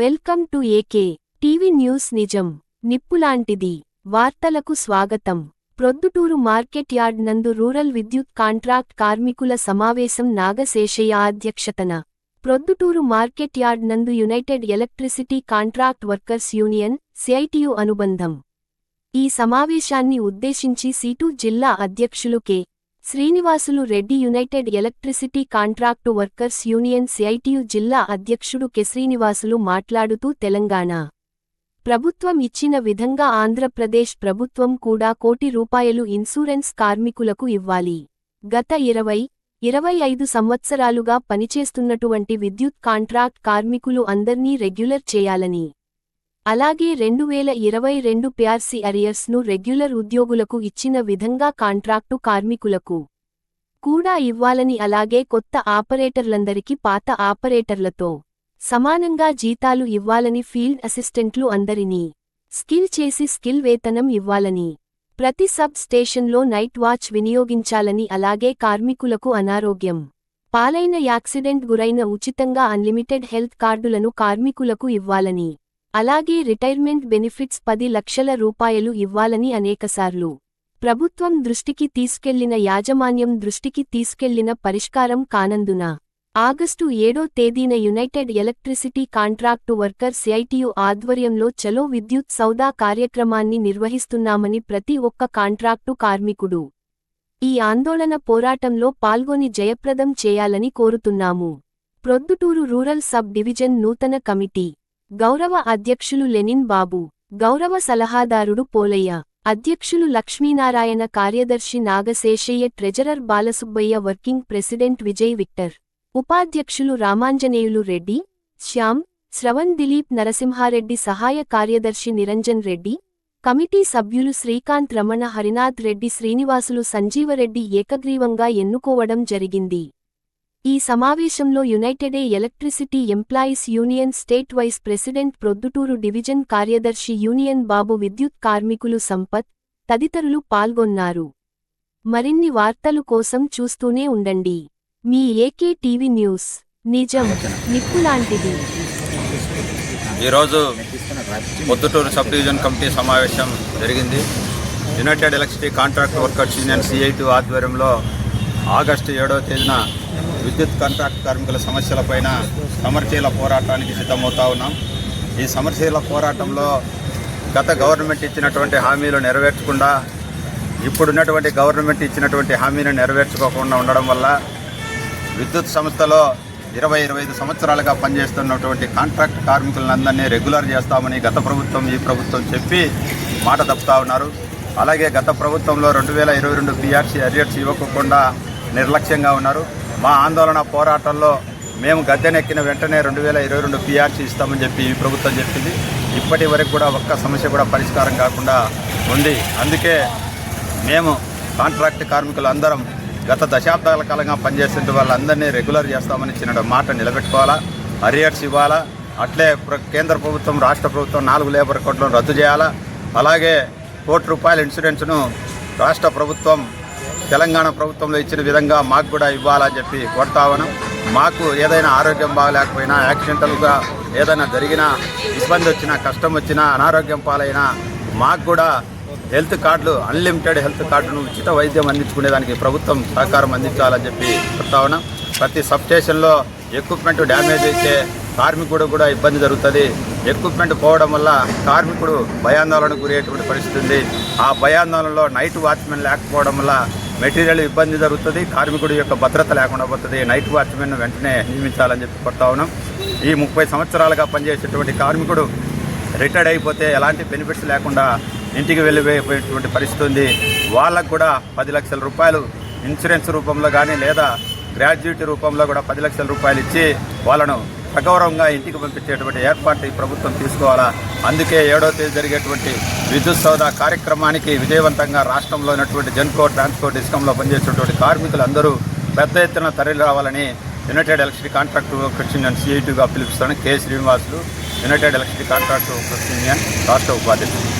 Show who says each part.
Speaker 1: Welcome to AK TV news నిజం నిప్పులాంటిది. వార్తలకు స్వాగతం. ప్రొద్దుటూరు మార్కెట్ యార్డ్ నందు రూరల్ విద్యుత్ కాంట్రాక్ట్ కార్మికుల సమావేశం నాగశేషయ్య అధ్యక్షతన. ప్రొద్దుటూరు మార్కెట్ యార్డ్ నందు united electricity contract workers union CITU అనుబంధం. ఈ సమావేశాన్ని ఉద్దేశించి సీటు జిల్లా అధ్యక్షులు K. Srinivasulu Reddy united electricity contract workers union CITU జిల్లా అధ్యక్షుడు కెశ్రీనివాసులు మాట్లాడుతూ తెలంగాణ ప్రభుత్వం ఇచ్చిన విధంగా ఆంధ్రప్రదేశ్ ప్రభుత్వం కూడా కోటి రూపాయలు ఇన్సూరెన్స్ కార్మికులకు ఇవ్వాలి. గత ఇరవై ఇరవై ఐదు సంవత్సరాలుగా పనిచేస్తున్నటువంటి విద్యుత్ కాంట్రాక్ట్ కార్మికులు అందర్నీ రెగ్యులర్ చేయాలని అలాగే రెండు వేల ఇరవై రెండు ప్యార్సి అరియర్స్ను రెగ్యులర్ ఉద్యోగులకు ఇచ్చిన విధంగా కాంట్రాక్టు కార్మికులకు కూడా ఇవ్వాలని అలాగే కొత్త ఆపరేటర్లందరికీ పాత ఆపరేటర్లతో సమానంగా జీతాలు ఇవ్వాలని ఫీల్డ్ అసిస్టెంట్లు అందరినీ స్కిల్ చేసి స్కిల్ వేతనం ఇవ్వాలని ప్రతి సబ్ స్టేషన్లో నైట్ వాచ్ వినియోగించాలని అలాగే కార్మికులకు అనారోగ్యం పాలైన యాక్సిడెంట్ గురైన ఉచితంగా అన్లిమిటెడ్ హెల్త్ కార్డులను కార్మికులకు ఇవ్వాలని అలాగే రిటైర్మెంట్ బెనిఫిట్స్ పది లక్షల రూపాయలు ఇవ్వాలని అనేకసార్లు ప్రభుత్వం దృష్టికి తీసుకెళ్ళిన యాజమాన్యం దృష్టికి తీసుకెళ్ళిన పరిష్కారం కానందున ఆగస్టు ఏడో తేదీన united electricity contract worker CITU ఆధ్వర్యంలో చలో విద్యుత్ సౌదా కార్యక్రమాన్ని నిర్వహిస్తున్నామని ప్రతి ఒక్క కాంట్రాక్టు కార్మికుడు ఈ ఆందోళన పోరాటంలో పాల్గొని జయప్రదం చేయాలని కోరుతున్నాము. ప్రొద్దుటూరు రూరల్ సబ్ డివిజన్ నూతన కమిటీ గౌరవ అధ్యక్షులు లెనిన్ బాబు గౌరవ సలహాదారుడు పోలయ్య అధ్యక్షులు లక్ష్మీనారాయణ కార్యదర్శి Nagaseshaiah treasurer Balasubbaiah working president Vijay Victor ఉపాధ్యక్షులు రామాంజనేయులు రెడ్డి శ్యామ్ శ్రవణ్ దిలీప్ నరసింహారెడ్డి సహాయ కార్యదర్శి నిరంజన్ రెడ్డి కమిటీ సభ్యులు శ్రీకాంత్ రమణ హరినాథ్ రెడ్డి శ్రీనివాసులు సంజీవరెడ్డి ఏకగ్రీవంగా ఎన్నుకోవడం జరిగింది. ఈ సమావేశంలో united electricity employees union state vice president Proddatur division కార్యదర్శి యూనియన్ బాబు విద్యుత్ కార్మికులు సంపత్ తదితరులు పాల్గొన్నారు. మరిన్ని వార్తలు కోసం చూస్తూనే ఉండండి. మీ ఏకే టీవీ న్యూస్ నిజం నిప్పులాంటిది
Speaker 2: ఈరోజు పొద్దుటూరు సబ్ డివిజన్ కమిటీ సమావేశం జరిగింది. United electricity contract workers union CIT ఆధ్వర్యంలో ఆగస్టు ఏడవ తేదీన విద్యుత్ కాంట్రాక్ట్ కార్మికుల సమస్యలపైన సమరశీల పోరాటానికి సిద్ధమవుతా ఉన్నాం. ఈ సమరశీల పోరాటంలో గత గవర్నమెంట్ ఇచ్చినటువంటి హామీలు నెరవేర్చకుండా ఇప్పుడున్నటువంటి గవర్నమెంట్ ఇచ్చినటువంటి హామీని నెరవేర్చుకోకుండా ఉండడం వల్ల విద్యుత్ సంస్థలో ఇరవై ఇరవై ఐదు సంవత్సరాలుగా పనిచేస్తున్నటువంటి కాంట్రాక్ట్ కార్మికులందరినీ రెగ్యులర్ చేస్తామని గత ప్రభుత్వం ఈ ప్రభుత్వం చెప్పి మాట తప్పుతా ఉన్నారు. అలాగే గత ప్రభుత్వంలో రెండు వేల ఇరవై రెండు బీఆర్సీ అరియర్స్ ఇవ్వకుండా నిర్లక్ష్యంగా ఉన్నారు. మా ఆందోళన పోరాటంలో మేము గద్దెనెక్కిన వెంటనే రెండు వేల ఇరవై రెండు పిఆర్సీ ఇస్తామని చెప్పి ఈ ప్రభుత్వం చెప్పింది. ఇప్పటి వరకు కూడా ఒక్క సమస్య కూడా పరిష్కారం కాకుండా ఉంది. అందుకే మేము కాంట్రాక్ట్ కార్మికులు అందరం గత దశాబ్దాల కాలంగా పనిచేస్తుంటే వాళ్ళందరినీ రెగ్యులర్ చేస్తామని చిన్న మాట నిలబెట్టుకోవాలా అరియర్స్ ఇవ్వాలా అట్లే ప్ర- కేంద్ర ప్రభుత్వం రాష్ట్ర ప్రభుత్వం నాలుగు లేబర్ కోట్లను రద్దు చేయాలా అలాగే కోటి రూపాయల ఇన్సూరెన్స్ను రాష్ట్ర ప్రభుత్వం తెలంగాణ ప్రభుత్వంలో ఇచ్చిన విధంగా మాకు కూడా ఇవ్వాలని చెప్పి కోరుతా ఉన్నాం. మాకు ఏదైనా ఆరోగ్యం బాగలేకపోయినా యాక్సిడెంటల్గా ఏదైనా జరిగినా ఇబ్బంది వచ్చినా కష్టం వచ్చినా అనారోగ్యం పాలైనా మాకు కూడా హెల్త్ కార్డులు అన్లిమిటెడ్ హెల్త్ కార్డును ఉచిత వైద్యం అందించుకునేదానికి ప్రభుత్వం సహకారం అందించాలని చెప్పి చెప్తా ఉన్నాం. ప్రతి సబ్ స్టేషన్లో ఎక్విప్మెంట్ డ్యామేజ్ అయితే కార్మికుడు కూడా ఇబ్బంది జరుగుతుంది. ఎక్విప్మెంట్ పోవడం వల్ల కార్మికుడు భయాందోళనకు గురయ్యేటువంటి పరిస్థితి ఉంది. ఆ భయాందోళనలో నైట్ వాచ్మెన్ లేకపోవడం వల్ల మెటీరియల్ ఇబ్బంది జరుగుతుంది కార్మికుడి యొక్క భద్రత లేకుండా పోతుంది. నైట్ వాచ్మెన్ వెంటనే నియమించాలని చెప్పి కొడతా ఉన్నాం. ఈ ముప్పై సంవత్సరాలుగా పనిచేసేటువంటి కార్మికుడు రిటైర్డ్ అయిపోతే ఎలాంటి బెనిఫిట్స్ లేకుండా ఇంటికి వెళ్ళిపోయేటువంటి పరిస్థితి ఉంది. వాళ్ళకు కూడా పది లక్షల రూపాయలు ఇన్సూరెన్స్ రూపంలో కానీ లేదా గ్రాడ్యుయేట్ రూపంలో కూడా పది లక్షల రూపాయలు ఇచ్చి వాళ్ళను సగౌరవంగా ఇంటికి పంపించేటువంటి ఏర్పాటు ఈ ప్రభుత్వం తీసుకోవాలా? అందుకే ఏడో తేదీ జరిగేటువంటి విద్యుత్ సౌదా కార్యక్రమానికి విజయవంతంగా రాష్ట్రంలో ఉన్నటువంటి జన్కో ట్రాన్స్పోర్ట్ డిస్కంలో పనిచేసేటువంటి కార్మికులందరూ పెద్ద ఎత్తున తరలి రావాలని united electric contract workers union సిఐటిగా పిలుపుస్తాను K. Srinivasulu united electric contract workers union రాష్ట్ర ఉపాధ్యక్షులు.